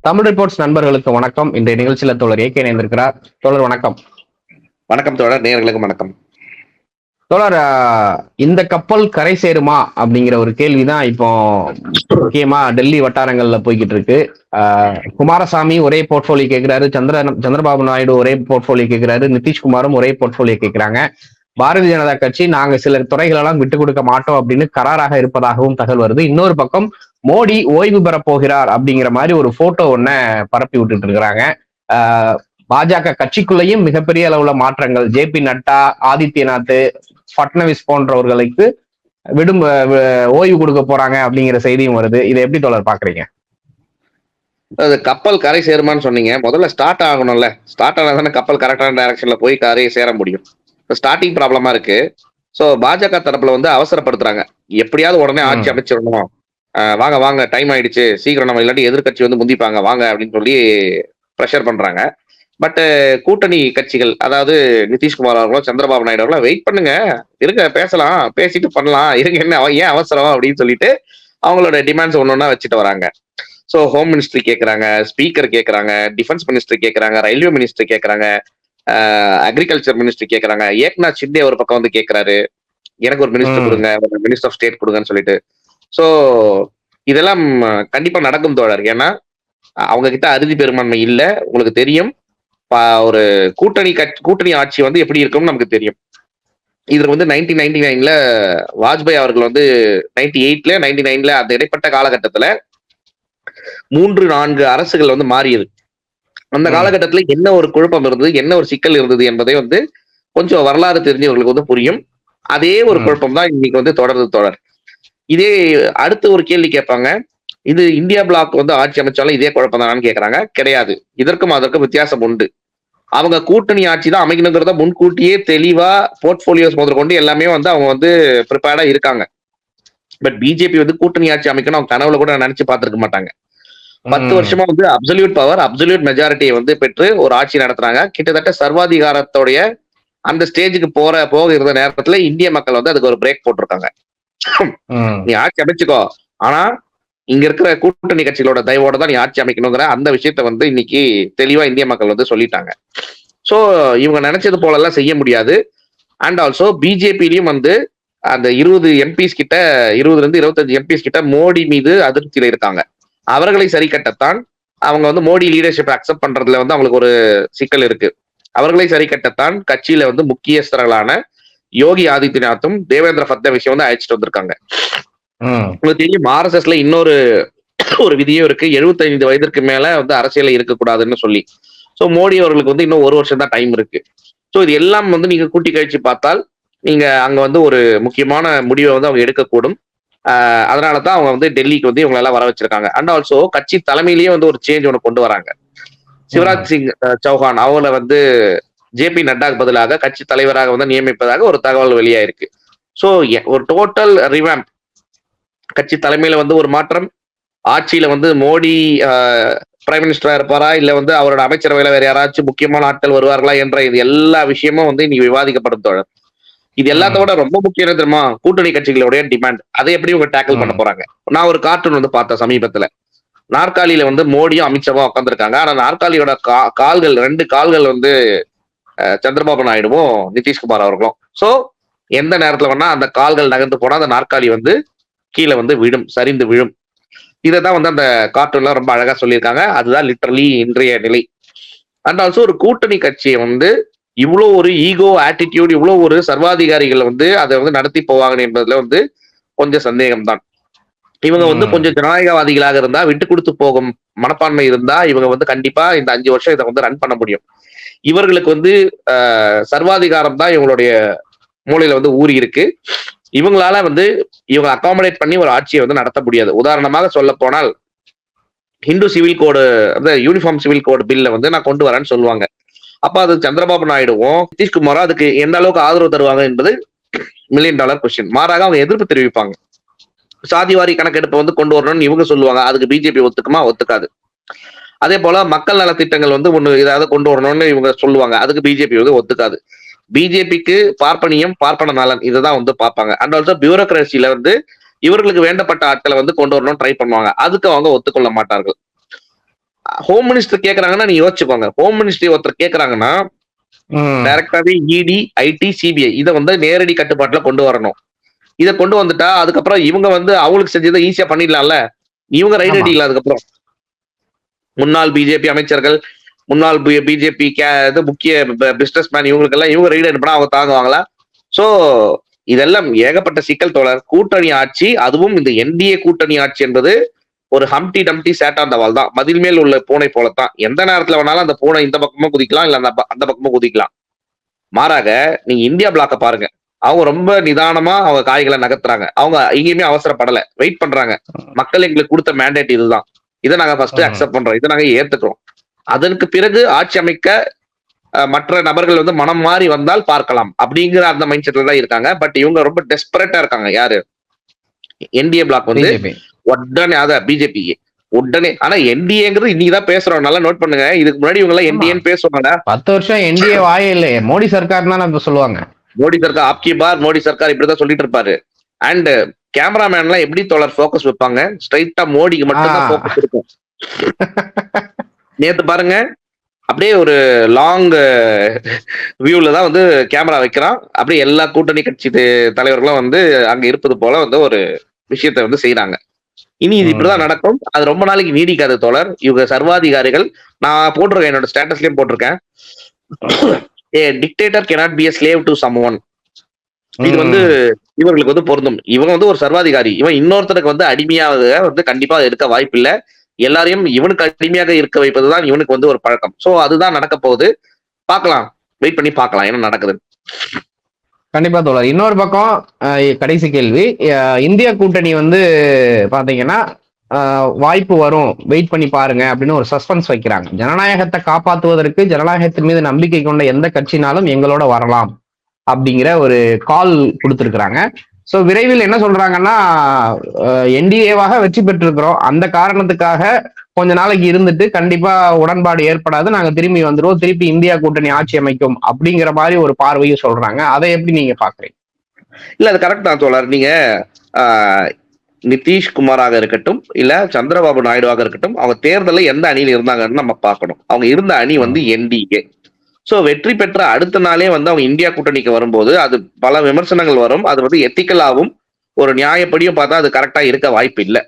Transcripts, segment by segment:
Tamil reports நண்பர்களுக்கு வணக்கம். இன்றைய நிகழ்ச்சியில தோழர் ஏகே இணைந்திருக்கிறார். தோழர் வணக்கம். வணக்கம் தோழர். நேர்களுக்கு வணக்கம். தோழர் இந்த கப்பல் கரை சேருமா அப்படிங்கிற ஒரு கேள்விதான் இப்போ முக்கியமா டெல்லி வட்டாரங்கள்ல போய்கிட்டு இருக்கு. ஆஹ், குமாரசாமி ஒரே போர்ட்போலியோ கேட்கிறாரு சந்திர சந்திரபாபு நாயுடு ஒரே போர்ட்போலியோ கேட்கிறாரு நிதிஷ்குமாரும் ஒரே போர்ட்போலியோ கேட்கிறாங்க பாரதிய ஜனதா கட்சி நாங்க சில துறைகளெல்லாம் விட்டு கொடுக்க மாட்டோம் அப்படின்னு கராராக இருப்பதாகவும் தகவல் வருது. இன்னொரு பக்கம் மோடி ஓய்வு பெற போகிறார் அப்படிங்கிற மாதிரி ஒரு போட்டோ ஒன்ன பரப்பி விட்டுட்டு இருக்கிறாங்க. பாஜக கட்சிக்குள்ளேயும் மிகப்பெரிய அளவுல மாற்றங்கள். ஜே பி நட்டா ஆதித்யநாத் பட்னவிஸ் போன்றவர்களுக்கு விடும் ஓய்வு கொடுக்க போறாங்க அப்படிங்கிற செய்தியும் வருது. இதை எப்படி தொடர் பாக்குறீங்க அது கப்பல் கரை சேருமான்னு சொன்னீங்க. முதல்ல ஸ்டார்ட் ஆகணும்ல. ஸ்டார்ட் ஆனா தானே கப்பல் கரெக்டான டைரக்ஷன்ல போய் கரையை சேர முடியும். ஸ்டார்டிங் ப்ராப்ளமா இருக்கு. ஸோ பாஜக தரப்புல வந்து அவசரப்படுத்துறாங்க. எப்படியாவது உடனே ஆட்சி. அமைச்சிடணும். வாங்க வாங்க டைம் ஆயிடுச்சு. சீக்கிரம் நம்ம இல்லாட்டி எதிர்க்கட்சி வந்து முந்திப்பாங்க. வாங்க அப்படின்னு சொல்லி ப்ரெஷர் பண்றாங்க. பட் கூட்டணி கட்சிகள் அதாவது நிதிஷ்குமார் அவர்களும் சந்திரபாபு நாயுடு அவர்களும் வெயிட் பண்ணுங்க. இருங்க பேசலாம். பேசிட்டு பண்ணலாம். இருங்க என்ன ஏன் அவசரம் அப்படின்னு சொல்லிட்டு அவங்களோட டிமாண்ட்ஸ் ஒன்று ஒன்றா வச்சுட்டு வராங்க. ஸோ ஹோம் மினிஸ்ட்ரி கேட்குறாங்க ஸ்பீக்கர் கேட்குறாங்க டிஃபென்ஸ் மினிஸ்ட்ரி கேட்குறாங்க ரயில்வே மினிஸ்ட்ரி கேட்குறாங்க அக்ரிகல்ச்சர் மினிஸ்ட்ரி கேட்குறாங்க ஏக்நாத் ஷிண்டே ஒரு பக்கம் வந்து கேட்குறாரு எனக்கு ஒரு மினிஸ்டர். கொடுங்க ஒரு மினிஸ்டர் ஆஃப் ஸ்டேட் கொடுங்கன்னு சொல்லிட்டு. ஸோ இதெல்லாம் கண்டிப்பா நடக்கும் தோழர். ஏன்னா அவங்க கிட்ட அறுதி பெரும்பான்மை இல்லை. உங்களுக்கு தெரியும். ஒரு கூட்டணி கூட்டணி ஆட்சி வந்து எப்படி இருக்கும்னு நமக்கு தெரியும். இதுல வந்து நைன்டீன் நைன்டி நைன்ல வாஜ்பாய் அவர்கள் வந்து நைன்டி எயிட்ல நைன்டி நைன்ல அந்த இடைப்பட்ட காலகட்டத்துல மூன்று நான்கு அரசுகள் வந்து மாறியது. அந்த. காலகட்டத்துல என்ன ஒரு குழப்பம் இருந்தது என்ன ஒரு சிக்கல் இருந்தது என்பதை வந்து கொஞ்சம் வரலாறு தெரிஞ்சவர்களுக்கு வந்து புரியும். அதே ஒரு. குழப்பம் தான் இன்னைக்கு வந்து தொடர்ந்து தொடர். இதே அடுத்து ஒரு கேள்வி கேட்பாங்க. இது இந்தியா பிளாக் வந்து ஆட்சி அமைச்சாலும் இதே குழப்பம் தானான்னு கேட்கறாங்க கிடையாது. இதற்கும் அதற்கும் வித்தியாசம் உண்டு. அவங்க கூட்டணி ஆட்சி தான் அமைக்கணுங்கிறத முன்கூட்டியே தெளிவா போர்ட்போலியோஸ் முதற்கொண்டு எல்லாமே வந்து அவங்க வந்து ப்ரிப்பேர்டா இருக்காங்க. பட் பிஜேபி வந்து கூட்டணி ஆட்சி அமைக்கணும் அவங்க கனவுல கூட நினைச்சு பார்த்திருக்க மாட்டாங்க. பத்து. வருஷமா வந்து அப்சல்யூட் பவர் அப்சல்யூட் மெஜாரிட்டியை வந்து பெற்று ஒரு ஆட்சி நடத்துறாங்க. கிட்டத்தட்ட சர்வாதிகாரத்தோடைய அந்த ஸ்டேஜுக்கு போற போக இருந்த நேரத்துல இந்திய மக்கள் வந்து அதுக்கு ஒரு பிரேக் போட்டிருக்காங்க. நீ ஆட்சி அமைச்சுக்கோ. ஆனா இங்க இருக்கிற கூட்டணி கட்சிகளோட தயவோட தான் நீ ஆட்சி அமைக்கணுங்கிற அந்த விஷயத்த வந்து இன்னைக்கு தெளிவா இந்திய மக்கள் வந்து சொல்லிட்டாங்க. சோ இவங்க நினைச்சது போல எல்லாம் செய்ய முடியாது. அண்ட் ஆல்சோ பிஜேபிலையும் வந்து அந்த இருபது எம்பிஸ் கிட்ட இருபதுல இருந்து இருபத்தஞ்சு எம்பிஸ் கிட்ட மோடி மீது அதிருப்தியில இருக்காங்க. அவர்களை சரி கட்டத்தான் அவங்க வந்து மோடி லீடர்ஷிப் அக்செப்ட் பண்றதுல வந்து அவங்களுக்கு ஒரு சிக்கல் இருக்கு. அவர்களை சரி கட்டத்தான் கட்சியில வந்து முக்கியஸ்தர்களான யோகி ஆதித்யநாத்தும் தேவேந்திர ஃபட்னவிஸும் வந்து அழைச்சிட்டு வந்திருக்காங்க. உங்களுக்கு தெரியும் ஆர்எஸ்எஸ்ல இன்னொரு ஒரு விதியும் இருக்கு. 75 வயதிற்கு மேல வந்து அரசியல இருக்கக்கூடாதுன்னு சொல்லி. சோ மோடி அவர்களுக்கு வந்து இன்னும் ஒரு வருஷம் தான் டைம் இருக்கு. சோ இது எல்லாம் வந்து நீங்க கூட்டி கழிச்சு பார்த்தால் நீங்க அங்க வந்து ஒரு முக்கியமான முடிவை வந்து அவங்க எடுக்கக்கூடும். அதனால தான் அவங்க வந்து டெல்லிக்கு வந்து இவங்களெல்லாம் வர வச்சிருக்காங்க. அண்ட் ஆல்சோ கட்சி தலைமையிலேயே வந்து ஒரு சேஞ்ச் ஒன்று கொண்டு வராங்க. சிவராஜ் சிங் சௌஹான் அவங்கள வந்து ஜேபி நட்டாக்கு பதிலாக கட்சி தலைவராக வந்து நியமிப்பதாக ஒரு தகவல் வெளியாயிருக்கு. ஸோ ஒரு டோட்டல் ரிவாம்ப் கட்சி தலைமையில வந்து ஒரு மாற்றம். ஆட்சியில வந்து மோடி பிரைம் மினிஸ்டரா இருப்பாரா? இல்ல வந்து அவரோட அமைச்சரவையில வேற யாராச்சும் முக்கியமான ஆட்கள் வருவார்களா என்ற இது எல்லா விஷயமும் வந்து இன்னைக்கு விவாதிக்கப்படும் தோழர். இது எல்லாத்தோட ரொம்ப முக்கியம் தெரியுமா? கூட்டணி கட்சிகளுடைய டிமாண்ட் அதை எப்படி இவங்க டேக்கிள் பண்ண. போறாங்க? நான் ஒரு கார்ட்டூன் வந்து பார்த்தேன் சமீபத்துல. நாற்காலியில வந்து மோடியும் அமித்ஷாவும் உட்காந்துருக்காங்க ஆனா நாற்காலியோட கால்கள் ரெண்டு கால்கள் வந்து சந்திரபாபு நாயுடுவும் நிதிஷ்குமார் அவர்களும். சோ எந்த நேரத்துல வேணா அந்த கால்கள் நகர்ந்து போனா அந்த நாற்காலி வந்து கீழே வந்து விழும் சரிந்து விழும். இதை தான் வந்து அந்த கார்ட்டூன்ல ரொம்ப அழகா சொல்லியிருக்காங்க. அதுதான் லிட்டரலி இன்றைய நிலை. அண்ட் ஆல்சோ ஒரு கூட்டணி கட்சியை வந்து இவ்வளோ ஒரு ஈகோ ஆட்டிடியூட் இவ்வளோ ஒரு சர்வாதிகாரிகள் வந்து அதை வந்து நடத்தி போவாங்க என்பதுல வந்து கொஞ்சம் சந்தேகம் தான் இவங்க வந்து. கொஞ்சம் ஜனநாயகவாதிகளாக இருந்தா விட்டு கொடுத்து போகும் மனப்பான்மை இருந்தா இவங்க வந்து கண்டிப்பா இந்த அஞ்சு வருஷம் இதை வந்து ரன் பண்ண முடியும். இவர்களுக்கு வந்து சர்வாதிகாரம் தான் இவங்களுடைய மூளையில வந்து ஊறி இருக்கு. இவங்களால வந்து இவங்க அகாமடேட் பண்ணி ஒரு ஆட்சியை வந்து நடத்த முடியாது. உதாரணமாக சொல்ல போனால் ஹிந்து சிவில் கோடு அந்த யூனிஃபார்ம் சிவில் கோடு பில்ல வந்து நான் கொண்டு வரேன்னு சொல்லுவாங்க. அப்ப அது சந்திரபாபு நாயுடுவும் நிதிஷ்குமாரும் அதுக்கு எந்த அளவுக்கு ஆதரவு தருவாங்க என்பது மில்லியன் டாலர் கொஸ்டின் மாறாக அவங்க எதிர்ப்பு தெரிவிப்பாங்க. சாதிவாரி கணக்கெடுப்பை வந்து கொண்டு வரணும்னு இவங்க சொல்லுவாங்க. அதுக்கு பிஜேபி ஒத்துக்குமா? ஒத்துக்காது. அதே போல மக்கள் நலத்திட்டங்கள் வந்து ஒண்ணு ஏதாவது கொண்டு வரணும்னு இவங்க சொல்லுவாங்க. அதுக்கு பிஜேபி வந்து ஒத்துக்காது. பிஜேபிக்கு பார்ப்பனியம் பார்ப்பன நலன் இதுதான் வந்து பார்ப்பாங்க. அண்ட் ஆல்சோ பியூரோக்ரஸில வந்து இவர்களுக்கு வேண்டப்பட்ட ஆட்களை வந்து கொண்டு வரணும்னு ட்ரை பண்ணுவாங்க. அதுக்கு அவங்க ஒத்துக்கொள்ள மாட்டார்கள். ஹோம் மினிஸ்டர் கேக்குறாங்கன்னா நீங்க யோசிச்சுக்கோங்க. ஹோம் மினிஸ்டர் ஒருத்தர் கேக்குறாங்கன்னா. டைரக்டாவே இடி ஐடி சிபிஐ இதை வந்து நேரடி கட்டுப்பாட்டுல கொண்டு வரணும். இதை கொண்டு வந்துட்டா அதுக்கப்புறம் இவங்க வந்து அவங்களுக்கு செஞ்சதை ஈஸியா பண்ணிடலாம்ல? இவங்க ரைட். அடிக்கல அதுக்கப்புறம். முன்னாள் பிஜேபி அமைச்சர்கள் முன்னாள் பிஜேபி இது முக்கிய பிசினஸ் மேன் இவங்களுக்கு எல்லாம் இவங்க ரைடு அனுப்பினா அவங்க தாங்குவாங்களா? சோ இதெல்லாம் ஏகப்பட்ட சிக்கல் தோழர். கூட்டணி ஆட்சி அதுவும் இந்த என்டிஏ கூட்டணி ஆட்சி என்பது ஒரு ஹம்டி டம்டி சேட்டாந்தவால் தான். மதில் மேல் உள்ள பூனை போலத்தான். எந்த நேரத்துல வேணாலும் அந்த பூனை இந்த பக்கமும் குதிக்கலாம் இல்ல அந்த அந்த பக்கமும் குதிக்கலாம். மாறாக நீங்க இந்தியா பிளாக்க பாருங்க. அவங்க ரொம்ப நிதானமா அவங்க காய்களை நகர்த்துறாங்க. அவங்க எங்கேயுமே அவசரப்படல. வெயிட் பண்றாங்க. மக்கள் எங்களுக்கு கொடுத்த மேண்டேட் இதுதான். இதை நாங்க ஃபர்ஸ்ட். அக்செப்ட் பண்றோம். இதை நாங்க ஏத்துக்கிறோம். அதற்கு பிறகு ஆட்சி அமைக்க மற்ற நபர்கள் வந்து மனம் மாறி வந்தால் பார்க்கலாம். அப்படிங்கிற அந்த மைண்ட் செட்ல தான் இருக்காங்க. பட் இவங்க ரொம்ப டெஸ்பரேட்டா இருக்காங்க. யாரு? என்டிஏ பிளாக் வந்து. உடனே அத பிஜேபி உடனே ஆனா என்டிஏங்கிறது இன்னைக்கு தான் பேசுறோம். நல்லா நோட் பண்ணுங்க. இதுக்கு முன்னாடி இவங்க எல்லாம். என்டிஏன்னு பேசுவாங்க. பத்து வருஷம் என்டிஏ வாயே இல்லையே மோடி சர்க்கார் தான் சொல்லுவாங்க. மோடி சர்க்கார் ஆப்கி பார் மோடி சர்க்கார் இப்படிதான் சொல்லிட்டு இருப்பாரு. அண்ட் கேமராமேன் எல்லாம் எப்படி தோழர் ஃபோக்கஸ் வைப்பாங்க? ஸ்ட்ரைட்டா மோடிக்கு மட்டும் தான் ஆ. ஃபோக்கஸ் இருக்கும். நேத்து பாருங்க. அப்படியே ஒரு லாங் வியூல தான் வந்து கேமரா வைக்கிறான். அப்படியே எல்லா கூட்டணி கட்சி தலைவர்களும் வந்து அங்க இருப்பது போல வந்து ஒரு விஷயத்தை வந்து செய்யறாங்க இனி இது. இப்படிதான் நடக்கும். அது ரொம்ப நாளைக்கு நீடிக்காது தோழர். இவங்க சர்வாதிகாரிகள். நான் போட்டிருக்கேன். என்னோட ஸ்டேட்டஸ்லயும் போட்டிருக்கேன். A dictator cannot be a slave to someone. இது வந்து இவர்களுக்கு வந்து பொருந்தும். இவன் வந்து ஒரு சர்வாதிகாரி. இவன் இன்னொருத்தருக்கு வந்து அடிமையாக வந்து கண்டிப்பா இருக்க வாய்ப்பு இல்ல. எல்லாரையும் இவனுக்கு அடிமையாக இருக்க வைப்பதுதான் இவனுக்கு வந்து ஒரு பழக்கம். சோ அதுதான் நடக்க போகுது. பார்க்கலாம். வெயிட் பண்ணி பார்க்கலாம். என்ன நடக்குது கண்டிப்பா தோழர். இன்னொரு பக்கம் கடைசி கேள்வி. இந்திய கூட்டணி வந்து பாத்தீங்கன்னா வாய்ப்பு வரும். வெயிட் பண்ணி பாருங்க அப்படின்னு ஒரு சஸ்பென்ஸ் வைக்கிறாங்க. ஜனநாயகத்தை காப்பாற்றுவதற்கு ஜனநாயகத்தின் மீது நம்பிக்கை கொண்ட எந்த கட்சினாலும் எங்களோட வரலாம் அப்படிங்கிற ஒரு கால் கொடுத்துருக்குறாங்க. ஸோ விரைவில் என்ன சொல்றாங்கன்னா என்டிஏவாக வெற்றி பெற்றிருக்கிறோம். அந்த காரணத்துக்காக கொஞ்ச நாளைக்கு இருந்துட்டு கண்டிப்பா உடன்பாடு ஏற்படாது. நாங்க திரும்பி வந்துருவோம். திருப்பி இந்தியா கூட்டணி ஆட்சி அமைக்கும் அப்படிங்கிற மாதிரி ஒரு பார்வையும் சொல்றாங்க. அதை எப்படி நீங்க பாக்குறீங்க? இல்ல அது கரெக்ட் தான் தோழர். நீங்க நிதிஷ் குமாராக இருக்கட்டும் இல்ல சந்திரபாபு நாயுடுவாக இருக்கட்டும் அவங்க தேர்தலில் எந்த அணியில் இருந்தாங்கன்னு நம்ம பார்க்கணும். அவங்க இருந்த அணி வந்து என்டிஏ. ஸோ வெற்றி பெற்ற அடுத்த நாளே வந்து அவங்க இந்தியா கூட்டணிக்கு வரும்போது அது பல விமர்சனங்கள் வரும். அது வந்து எத்திக்கலாகவும் ஒரு நியாயப்படியும் பார்த்தா அது கரெக்டா இருக்க வாய்ப்பு இல்லை.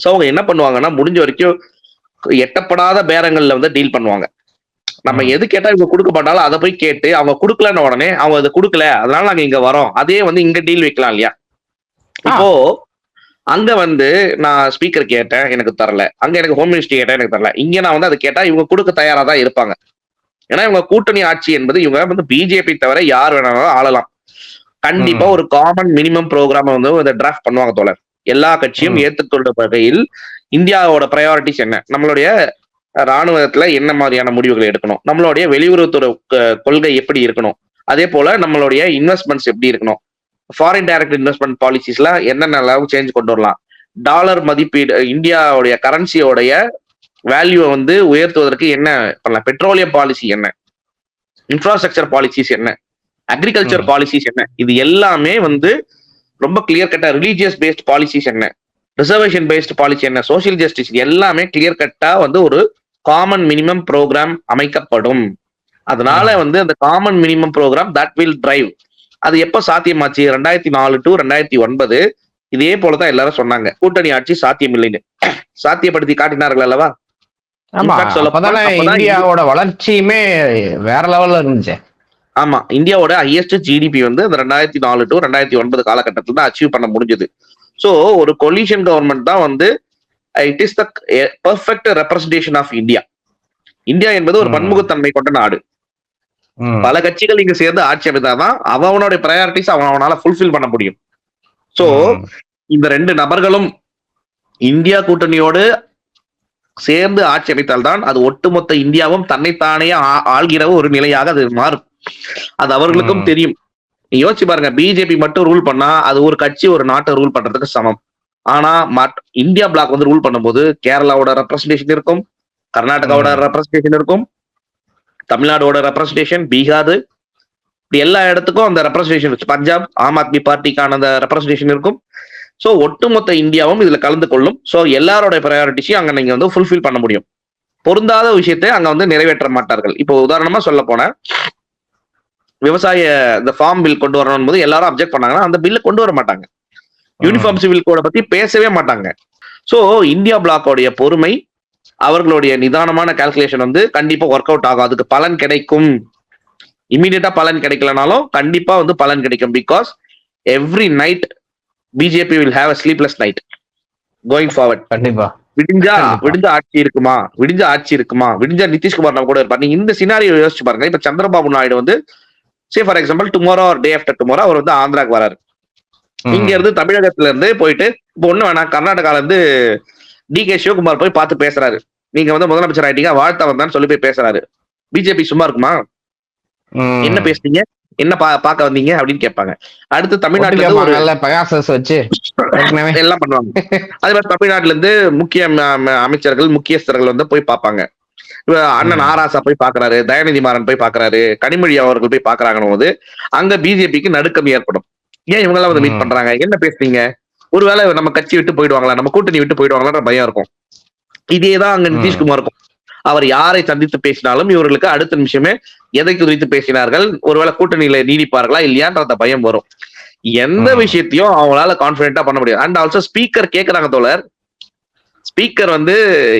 சோ அவங்க என்ன பண்ணுவாங்கன்னா முடிஞ்ச வரைக்கும் எட்டப்படாத பேரங்கள்ல வந்து டீல் பண்ணுவாங்க. நம்ம. எது கேட்டா இவங்க கொடுக்க மாட்டாலும் அதை போய் கேட்டு அவங்க கொடுக்கலன்னு உடனே அவங்க அதை கொடுக்கல அதனால நாங்க இங்க வரோம். அதே வந்து இங்க டீல் வைக்கலாம் இல்லையா? இப்போ அங்க வந்து நான் ஸ்பீக்கர் கேட்டேன் எனக்கு தரல. அங்க எனக்கு ஹோம் மினிஸ்டர் கேட்டேன் எனக்கு தரல. இங்க நான் வந்து அதை கேட்டா இவங்க கொடுக்க தயாரா தான் இருப்பாங்க. ஏன்னா இவங்க கூட்டணி ஆட்சி என்பது இவங்க வந்து பிஜேபி தவிர யார் வேணாலும் ஆளலாம். கண்டிப்பா. ஒரு காமன் மினிமம் ப்ரோக்ராம் வந்து டிராஃப்ட் பண்ணுவாங்க தோழர். எல்லா கட்சியும். ஏற்றுக்கொண்ட வகையில் இந்தியாவோட ப்ரையாரிட்டிஸ் என்ன? நம்மளுடைய ராணுவத்துல என்ன மாதிரியான முடிவுகளை எடுக்கணும்? நம்மளுடைய வெளியுறவுத்துறை கொள்கை எப்படி இருக்கணும்? அதே போல நம்மளுடைய இன்வெஸ்ட்மெண்ட்ஸ் எப்படி இருக்கணும்? ஃபாரின் டைரக்ட் இன்வெஸ்ட்மெண்ட் பாலிசிஸ்ல என்னென்ன அளவு சேஞ்ச் கொண்டு வரலாம்? டாலர் மதிப்பீடு இந்தியாவுடைய கரன்சியோடைய வேல்யூவை வந்து உயர்த்துவதற்கு என்ன பண்ணலாம்? பெட்ரோலியம் பாலிசி என்ன? இன்ஃப்ராஸ்ட்ரக்சர் பாலிசிஸ் என்ன? அக்ரிகல்ச்சர். பாலிசிஸ் என்ன? இது எல்லாமே வந்து ரொம்ப கிளியர் கட்டா ரிலீஜியஸ் பேஸ்ட் பாலிசிஸ் என்ன? ரிசர்வேஷன் பேஸ்ட் பாலிசி என்ன? சோஷியல் ஜஸ்டிஸ் எல்லாமே கிளியர் கட்டா வந்து ஒரு காமன் மினிமம் ப்ரோக்ராம் அமைக்கப்படும். அதனால வந்து அந்த common minimum programme that will drive அது எப்ப சாத்தியமாச்சு? ரெண்டாயிரத்தி நாலு டு ரெண்டாயிரத்தி ஒன்பது. இதே போலதான் எல்லாரும் சொன்னாங்க. கூட்டணி ஆட்சி சாத்தியம் இல்லைன்னு சாத்தியப்படுத்தி காட்டினார்கள் அல்லவா? இந்தியாவோட வளர்ச்சியுமே வேற லெவல்ல இருந்துச்சு. ஆமா இந்தியாவோட ஹையஸ்ட் ஜிடிபி வந்து அந்த ரெண்டாயிரத்தி நாலு டு ரெண்டாயிரத்தி ஒன்பது காலகட்டத்தில் தான் அச்சீவ் பண்ண முடிஞ்சது சோ ஒரு கொலிஷன் கவர்மெண்ட் தான் வந்து it is the perfect representation of India India என்பது ஒரு. பன்முகத்தன்மை கொண்ட நாடு. பல கட்சிகள் இங்க சேர்ந்து ஆட்சி அமைத்தாதான் அவனோட ப்ரையாரிட்டிஸ் அவன் அவனால ஃபுல்ஃபில் பண்ண முடியும் சோ. இந்த ரெண்டு நபர்களும் இந்தியா கூட்டணியோடு சேர்ந்து ஆட்சி அமைத்தால்தான் அது ஒட்டுமொத்த இந்தியாவும் தன்னைத்தானே ஆள்கிற ஒரு நிலையாக அது மாறும். அது அவர்களுக்கும். தெரியும். நீ யோசிச்சு பாருங்க பிஜேபி மட்டும் ரூல் பண்ணா அது ஒரு கட்சி ஒரு நாட்டை ரூல் பண்றதுக்கு சமம். ஆனா இந்தியா பிளாக் வந்து ரூல் பண்ணும்போது கேரளாவோட ரெப்ரஸன்டேஷன் இருக்கும் கர்நாடகாவோட. ரெப்ரஸன்டேஷன் இருக்கும் தமிழ்நாடோட ரெப்ரஸன்டேஷன் பீகார் எல்லா இடத்துக்கும் அந்த ரெப்ரஸன்டேஷன் பஞ்சாப் ஆம் ஆத்மி பார்ட்டிக்கான அந்த ரெப்ரஸன்டேஷன் இருக்கும். சோ ஒட்டுமொத்த இந்தியாவும் இதுல கலந்து கொள்ளும். சோ எல்லாரோட ப்ரையாரிட்டிஸையும் அங்க நீங்க வந்து ஃபுல்ஃபில் பண்ண முடியும். பொருந்தாத விஷயத்தை அங்க வந்து நிறைவேற்ற மாட்டார்கள். இப்போ உதாரணமா சொல்ல போனா விவசாய இந்த ஃபார்ம் பில் கொண்டு வரணும் போது எல்லாரும் அப்செக்ட் பண்ணாங்கன்னா அந்த பில்ல கொண்டு வர மாட்டாங்க. யூனிஃபார்ம் சிவில் கோட பத்தி பேசவே மாட்டாங்க. சோ இந்தியா பிளாக்கோடைய பொறுமை அவர்களுடைய நிதானமான கால்குலேஷன் வந்து கண்டிப்பா ஒர்க் அவுட் ஆகும். அதுக்கு பலன் கிடைக்கும். இமீடியட்டா பலன் கிடைக்கலனாலும் கண்டிப்பா வந்து பலன் கிடைக்கும். Because every night BJP will have a sleepless night going forward கண்டிப்பா. விடிஞ்சா. விடிஞ்ச ஆட்சி இருக்குமா? விடிஞ்ச ஆட்சி இருக்குமா? விடிஞ்ச நிதிஷ்குமார் நம்ம கூட இருப்பார். நீங்க இந்த சினாரியோ யோசிச்சு பாருங்க. இப்ப சந்திரபாபு நாயுடு வந்து say for example tomorrow day after tomorrow அவர் வந்து ஆந்திராக்கு வராரு. இங்க இருந்து தமிழகத்துல இருந்து போயிட்டு இப்போ ஒண்ணு வேணாம். கர்நாடகால இருந்து டி கே சிவகுமார் போய் பார்த்து பேசுறாரு. நீங்க வந்து முதலமைச்சர் ஆயிட்டீங்க வாழ்த்த வந்தான்னு சொல்லி போய் பேசுறாரு. பிஜேபி சும்மா இருக்குமா. என்ன பேசுனீங்க என்ன பா பார்க்க வந்தீங்க அப்படின்னு கேட்பாங்க. அடுத்து தமிழ்நாட்டுல ஒரு பெகாசஸ் வச்சு. எல்லாம் பண்ணுவாங்க. அதே மாதிரி தமிழ்நாட்டுல இருந்து முக்கிய அமைச்சர்கள் முக்கியஸ்தர்கள் வந்து போய் பார்ப்பாங்க. அண்ணன். ஆராசா போய் பாக்குறாரு தயாநிதி மாறன் போய் பாக்குறாரு கனிமொழி அவர்கள் போய் பாக்குறாங்கன்னு போது அங்க பிஜேபிக்கு நடுக்கம் ஏற்படும். ஏன் இவங்க எல்லாம் வந்து மீட். பண்றாங்க? என்ன பேசுறீங்க ஒருவேளை நம்ம கட்சி விட்டு போயிடுவாங்களா? நம்ம கூட்டணி விட்டு போயிடுவாங்களான்ற பயம் இருக்கும். இதேதான் அங்க. நிதிஷ்குமார் இருக்கும் அவர் யாரை சந்தித்து பேசினாலும் இவர்களுக்கு அடுத்த நிமிஷமே எதை குறித்து பேசினார்கள்? ஒருவேளை கூட்டணியில நீடிப்பார்களா இல்லையான்ற பயம் வரும். எந்த. விஷயத்தையும் அவங்களால கான்பிடென்டா பண்ண முடியும் அண்ட் ஆல்சோ ஸ்பீக்கர் கேக்குறாங்க தோழர். ஸ்பீக்கர் வந்து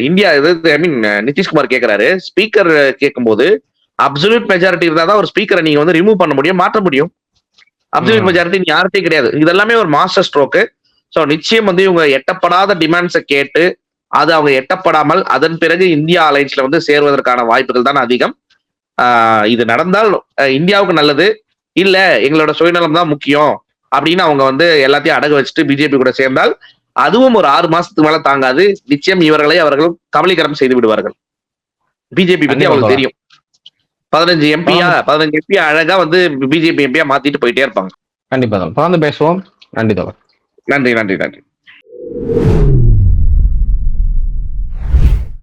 இந்தியா இது ஐ மீன் நிதிஷ்குமார் கேக்குறாரு. ஸ்பீக்கர் கேட்கும்போது அப்சல்யூட் மெஜாரிட்டி இருந்தா தான் ஒரு ஸ்பீக்கரை நீங்க வந்து ரிமூவ் பண்ண முடியும் மாற்ற முடியும். அப்சல்யூட். மெஜாரிட்டி யார்கிட்டயும் கிடையாது. இதெல்லாமே ஒரு மாஸ்டர் ஸ்ட்ரோக்கு ஸோ நிச்சயம் வந்து இவங்க எட்டப்படாத டிமாண்ட்ஸை கேட்டு அது அவங்க எட்டப்படாமல் அதன் பிறகு இந்தியா அலைன்ஸ்ல வந்து சேருவதற்கான வாய்ப்புகள் தான் அதிகம். இது நடந்தால் இந்தியாவுக்கு நல்லது. இல்ல எங்களோட சுயநலம் தான் முக்கியம் அப்படின்னு அவங்க வந்து எல்லாத்தையும் அடகு வச்சுட்டு பிஜேபி கூட சேர்ந்தால் அதுவும் ஒரு ஆறு மாசத்துக்கு மேல தாங்காது. நிச்சயம் இவர்களை அவர்கள் கபலீகரம் செய்து விடுவார்கள். பிஜேபி பத்தி அவங்களுக்கு. தெரியும். பதினஞ்சு எம்பியா பதினஞ்சு. எம்பியா அழகா வந்து பிஜேபி எம்பியா மாத்திட்டு போயிட்டே இருப்பாங்க. கண்டிப்பா தான் தொடர்ந்து பேசுவோம். நன்றி தோழர். நன்றி நன்றி நன்றி.